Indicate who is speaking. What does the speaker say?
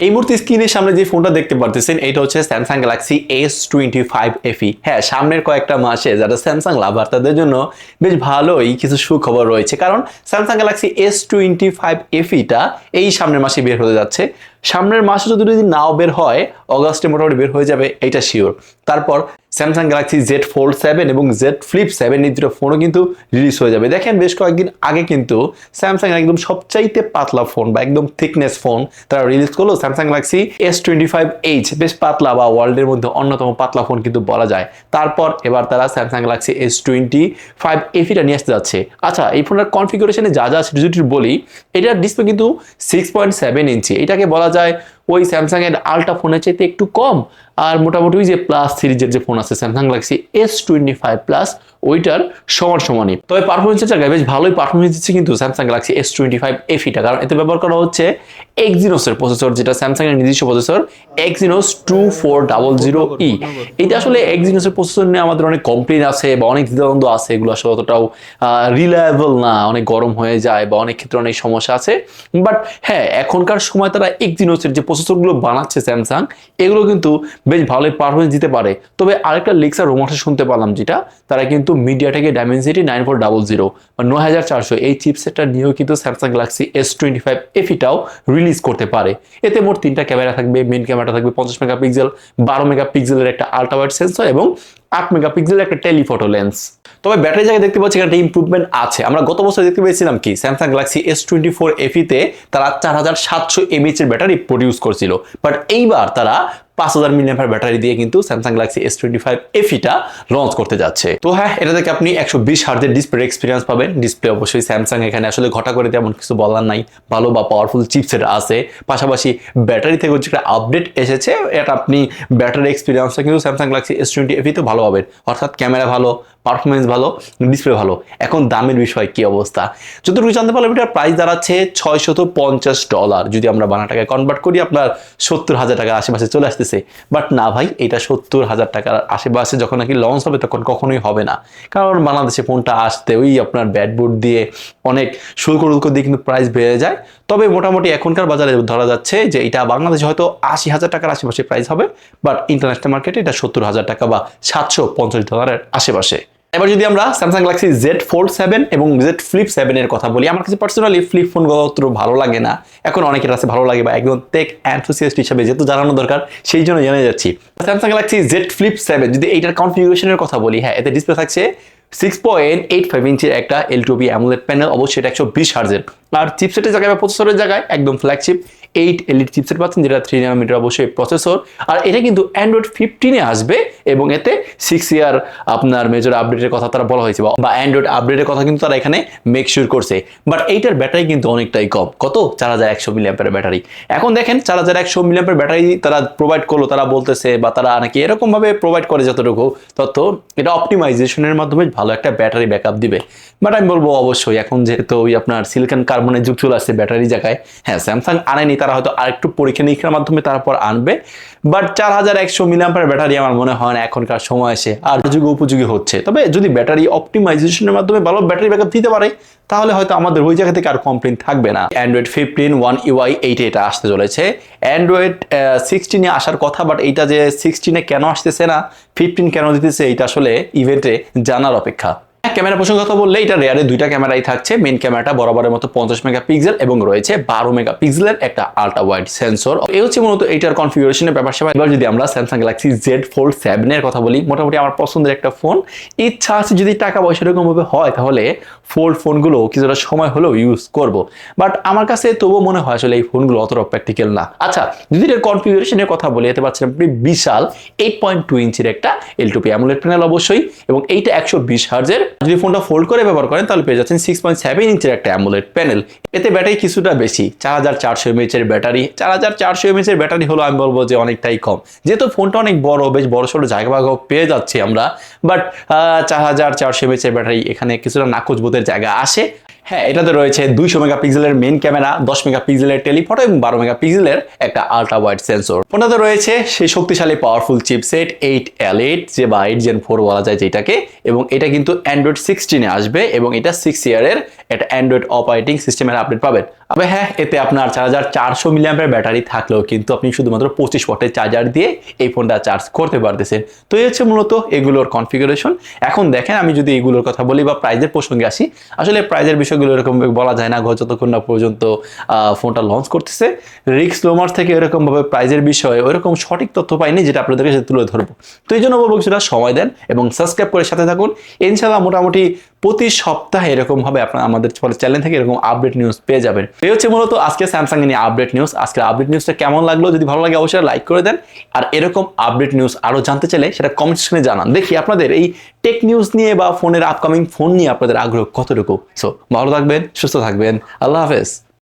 Speaker 1: এই মুহূর্তে স্ক্রিনের সামনে যে ফোনটা দেখতে পারতেছেন, এটা হচ্ছে Samsung Galaxy S twenty five FE হ্যাঁ সামনের কয়েকটা মাসে যারা স্যামসাং লাভার তাদের জন্য বেশ ভালোই কিছু সুখবর রয়েছে। কারণ Samsung Galaxy S twenty five এফিটা এই সামনের মাসে বের হতে যাচ্ছে। সামনের মাসে যদি যদি নাও বের হয়, অগাস্টে মোটামুটি বের হয়ে যাবে এটা শিওর তারপর Samsung Galaxy Z Fold seven এবং জেড ফ্লিপ সেভেন এই দুটো ফোনও কিন্তু রিলিজ হয়ে যাবে। দেখেন বেশ কয়েকদিন আগে কিন্তু স্যামসাং একদম সবচাইতে পাতলা ফোন বা একদম থিকনেস ফোন তারা রিলিজ করল Samsung Galaxy S twenty five edge বেশ পাতলা বা ওয়ার্ল্ডের মধ্যে অন্যতম পাতলা ফোন কিন্তু বলা যায়। তারপর এবার তারা Samsung Galaxy S twenty five এফিটা নিয়ে আসতে যাচ্ছে। আচ্ছা এই ফোনের কনফিগারেশনে যা যা যদি বলি, এটার ডিসপ্লে কিন্তু সিক্স পয়েন্ট সেভেন ইঞ্চি এটাকে বলা যায়। ওই স্যামসাং এর আলট্রা ফোনের চাইতে একটু কম আর মোটামুটি ওই যে প্লাস সিরিজের যে ফোন আছে Samsung Galaxy S twenty five plus ওইটার সমান সমানই। তবে পারফরমেন্সের জায়গায় বেশ ভালোই পারফরমেন্স দিচ্ছে কিন্তু Samsung Galaxy S twenty five এফিটা কারণ এতে ব্যবহার করা হচ্ছে এক্সিনোসের প্রসেসর যেটা স্যামসাং এর নিজস্ব processor Exynos two four double zero e এটা আসলে এক্সিনোসের প্রসেসর নিয়ে আমাদের অনেক কমপ্লেন আছে বা অনেক দ্বিধাদ্বন্দ্ব আছে এগুলো আসলে অতটাও রিলায়েবল না অনেক গরম হয়ে যায় বা অনেক ক্ষেত্রে অনেক সমস্যা আছে। বাট হ্যাঁ এখনকার সময় তারা এক্সিনোসের যে প্রসেসরগুলো বানাচ্ছে স্যামসাং এগুলো কিন্তু বেশ ভালোই পারফরমেন্স দিতে পারে। তবে আরেকটা লেক্সার রোমার্সে শুনতে পারলাম যেটা, তারা কিন্তু মিডিয়াটেকের Dimensity nine four double zero বা নয় হাজার চারশো এই চিপসেটটা নিয়েও কিন্তু Samsung Galaxy S twenty five এফিটাও release করতে পারে। এতে মোট তিনটা ক্যামেরা থাকবে মেন ক্যামেরাটা থাকবে পঞ্চাশ মেগাপিক্সেল, বারো মেগাপিক্সেলের একটা আল্ট্রাওয়াইড সেন্সর এবং আট মেগাপিক্সেলের একটা টেলিফটো লেন্স তবে ব্যাটারি জায়গায় দেখতে পাচ্ছি একটা ইম্প্রুভমেন্ট আছে। আমরা গত বছর দেখতে পেয়েছিলাম কি Samsung Galaxy S twenty four এফিতে তারা চার হাজার সাতশো এমএইচ এর ব্যাটারি প্রডিউস করছিল। বাট এইবার তারা পাঁচ হাজার মিলিয়ামের ব্যাটারি দিয়ে কিন্তু Samsung Galaxy S twenty five এফিটা launch করতে যাচ্ছে। তো হ্যাঁ এটা থেকে আপনি একশো বিশ হার্জের ডিসপ্লে এক্সপিরিয়েন্স পাবেন। ডিসপ্লে অবশ্যই স্যামসাং এখানে আসলে ঘটা করে তেমন কিছু বলার নাই। ভালো বা পাওয়ারফুল চিপসেট আছে। পাশাপাশি ব্যাটারি থেকে হচ্ছে একটা আপডেট এসেছে। এটা আপনি ব্যাটারি এক্সপিরিয়েন্সটা কিন্তু স্যামসাং গ্যালাক্সি এস টোয়েন্টি এফিতে ভালো পাবেন। অর্থাৎ ক্যামেরা ভালো পারফরমেন্স ভালো ডিসপ্লে ভালো। এখন দামের বিষয় কি অবস্থা? যতটুকু জানতে পারলাম এটার প্রাইস দাঁড়াচ্ছে ছয়শত পঞ্চাশ ডলার যদি আমরা বাংলা টাকায় কনভার্ট করি, আপনার সত্তর হাজার টাকার আশেপাশে চলে আসতেছে। বাট না ভাই, এটা সত্তর হাজার টাকার আশেপাশে যখন নাকি লঞ্চ হবে, তখন কখনোই হবে না। কারণ বাংলাদেশে ফোনটা আসতে ওই আপনার ব্যাডবোর্ড দিয়ে অনেক শুল্ক টুল্ক দিয়ে কিন্তু প্রাইস বেড়ে যায়। তবে মোটামুটি এখনকার বাজারে ধরা যাচ্ছে যে এটা বাংলাদেশে হয়তো আশি হাজার টাকার আশেপাশে প্রাইস হবে বাট ইন্টারন্যাশনাল মার্কেটে এটা সত্তর হাজার টাকা বা সাতশো পঞ্চাশ ডলারের আশেপাশে। এবার যদি আমরা Samsung Galaxy Z Fold seven এবং জেড ফ্লিপ সেভেনের কথা বলি, আমার কাছে পার্সোনালি ফ্লিপ ফোন অত ভালো লাগে না। এখন অনেকের কাছে ভালো লাগে বা একদম টেক অ্যান্থোসিয়াস্ট হিসাবে যেহেতু জানানো দরকার, সেই জন্য জেনে যাচ্ছি। Samsung Galaxy Z Flip seven যদি এইটার কনফিগারেশনের কথা বলি হ্যাঁ এতে ডিসপ্লে থাকছে সিক্স পয়েন্ট এইট ফাইভ ইঞ্চির একটা L two B AMOLED panel অবশ্যই এটা একশো বিশ হার্জের। আর চিপসেটের জায়গায় বা প্রসেসরের জায়গায় একদম ফ্ল্যাগশিপ এইট এলইডি চিপসেট পাচ্ছেন, যেটা থ্রি নানোমিটার অবশ্যই প্রসেসর আর এটা কিন্তু অ্যান্ড্রয়েড ফিফটিনে আসবে, এবং এতে সিক্স ইয়ার আপনার মেজর আপডেটের কথা তারা বলা হয়েছে, বা অ্যান্ড্রয়েড আপডেটের কথা কিন্তু তারা এখানে মেক শিওর করছে। বাট এইটার ব্যাটারি কিন্তু অনেকটাই কম, কত? চার হাজার একশো মিলিয়াম্পের ব্যাটারি এখন দেখেন, চার হাজার একশো মিলিয়াম্পের ব্যাটারি তারা প্রোভাইড করল, তারা বলতেছে, বা তারা নাকি এরকমভাবে প্রোভাইড করে যতটুকু তথ্য, এটা অপটিমাইজেশনের মাধ্যমে ভালো একটা ব্যাটারি ব্যাকআপ দিবে। বাট আমি বলব অবশ্যই, এখন যেহেতু ওই আপনার সিলিকন কার্বনের যুগ চলে আসছে ব্যাটারি জায়গায় হ্যাঁ স্যামসাং আনেনি, তারা হয়তো আরেকটু পরীক্ষা নিরীক্ষার মাধ্যমে তারপর আনবে। বাট চার হাজার একশো মিলিয়াম্পার ব্যাটারি আমার মনে হয় না এখনকার সময় এসে আর যুগে উপযোগী হচ্ছে। তবে যদি ব্যাটারি অপটিমাইজেশনের মাধ্যমে ভালো ব্যাটারি ব্যাকআপ দিতে পারে, তাহলে হয়তো আমাদের ওই জায়গা থেকে আর কমপ্লেন থাকবে না। অ্যান্ড্রয়েড ফিফটিন ওয়ান ইউআই এইটে এটা আসতে চলেছে। অ্যান্ড্রয়েড সিক্সটিনে আসার কথা বাট এইটা যে সিক্সটিনে কেন আসতেছে না ফিফটিন কেন দিতেছে, এইটা আসলে ইভেন্টে জানার অপেক্ষা। ক্যামেরা প্রসঙ্গে কথা বললে এটা রেয়ারে দুইটা ক্যামেরাই থাকছে। মেন ক্যামেরাটা বরাবরের মতো পঞ্চাশ মেগাপিক্সেল এবং রয়েছে বারো মেগাপিক্সেলের একটা আল্ট্রা ওয়াইড সেন্সর এই হচ্ছে মূলত এইটার কনফিগারেশনের ব্যাপার সেবা এবার যদি আমরা স্যামসাং গ্যালাক্সি জেড ফোল্ড সেভেনের কথা বলি, মোটামুটি আমার পছন্দের একটা ফোন ইচ্ছা আছে যদি টাকা পয়সা এরকমভাবে হয়, তাহলে ফোল্ড ফোনগুলো কিছুটা সময় হলেও ইউজ করব। বাট আমার কাছে তবুও মনে হয় আসলে এই ফোনগুলো অতটা প্র্যাকটিক্যাল না। আচ্ছা যদি এর কনফিগারেশনের কথা বলি, এতে পাচ্ছেন আপনি বিশাল এইট পয়েন্ট টু ইঞ্চির একটা L two P AMOLED panel অবশ্যই এবং এইটা একশো বিশ হার্জের যদি ফোনটা ফোল্ড করে ব্যবহার করেন, তাহলে পেয়ে যাচ্ছেন সিক্স পয়েন্ট সেভেন ইঞ্চের একটা অ্যামুলেট প্যানেল এতে ব্যাটারি কিছুটা বেশি, চার হাজার চারশো এমএচের ব্যাটারি। চার হাজার চারশো এমএচের ব্যাটারি হলো আমি বলব যে অনেকটাই কম। যেহেতু ফোনটা অনেক বড়, বেশ বড় সড়ো জায়গা ভাগ পেয়ে যাচ্ছি আমরা বাট চার হাজার চারশো এমএচ এর ব্যাটারি এখানে কিছুটা নাকচ বোধের জায়গা আসে। হ্যাঁ এটাতে রয়েছে দুইশো মেগাপিক্সেলের মেন ক্যামেরা দশ মেগাপিক্সেলের টেলিফটো এবং বারো মেগাপিক্সেলের একটা আল্ট্রা ওয়াইড সেন্সর ফোনটাতে রয়েছে সেই শক্তিশালী powerful chipset eight elite eight বা এইট জেন ফোর বলা যায় যেটাকে, এবং এটা কিন্তু অ্যান্ড্রয়েড সিক্সটিনে আসবে, এবং এটা সিক্স ইয়ারের একটা অ্যান্ড্রয়েড অপারেটিং সিস্টেমের আপডেট পাবেন। তবে হ্যাঁ এতে আপনার চার হাজার চারশো মিলিয়ামের ব্যাটারি থাকলেও কিন্তু আপনি শুধুমাত্র পঁচিশ ওয়াটের চার্জার দিয়ে এই ফোনটা চার্জ করতে পারতেছেন। তো এই হচ্ছে মূলত এগুলোর কনফিগারেশন এখন দেখেন, আমি যদি এগুলোর কথা বলি বা প্রাইজের প্রসঙ্গে আসি, আসলে প্রাইজের বিষয়গুলো এরকম বলা যায় না যতক্ষণ না পর্যন্ত ফোনটা লঞ্চ করতেছে। রিক্স লোমার থেকে এরকমভাবে প্রাইজের বিষয়ে ওইরকম সঠিক তথ্য পাইনি, যেটা আপনাদের কাছে তুলে ধরবো। তো এই জন্য বলব সময় দেন এবং সাবস্ক্রাইব করে সাথে থাকুন। ইনশাল্লাহ মোটামুটি প্রতি সপ্তাহে এরকম ভাবে আপনারা আমাদের ফলে চ্যানেল থেকে এরকম আপডেট নিউজ পেয়ে যাবেন। এই হচ্ছে মূলত আজকে স্যামসাং নিয়ে আপডেট নিউজ আজকের আপডেট নিউজটা কেমন লাগল, যদি ভালো লাগে অবশ্যই লাইক করে দেন। আর এরকম আপডেট নিউজ আরও জানতে চাইলে সেটা কমেন্ট সেকশনে জানান। দেখি আপনাদের এই টেক নিউজ নিয়ে বা ফোনের আপকামিং ফোন নিয়ে আপনাদের আগ্রহ কতটুকু। সো ভালো থাকবেন, সুস্থ থাকবেন। আল্লাহ হাফেজ।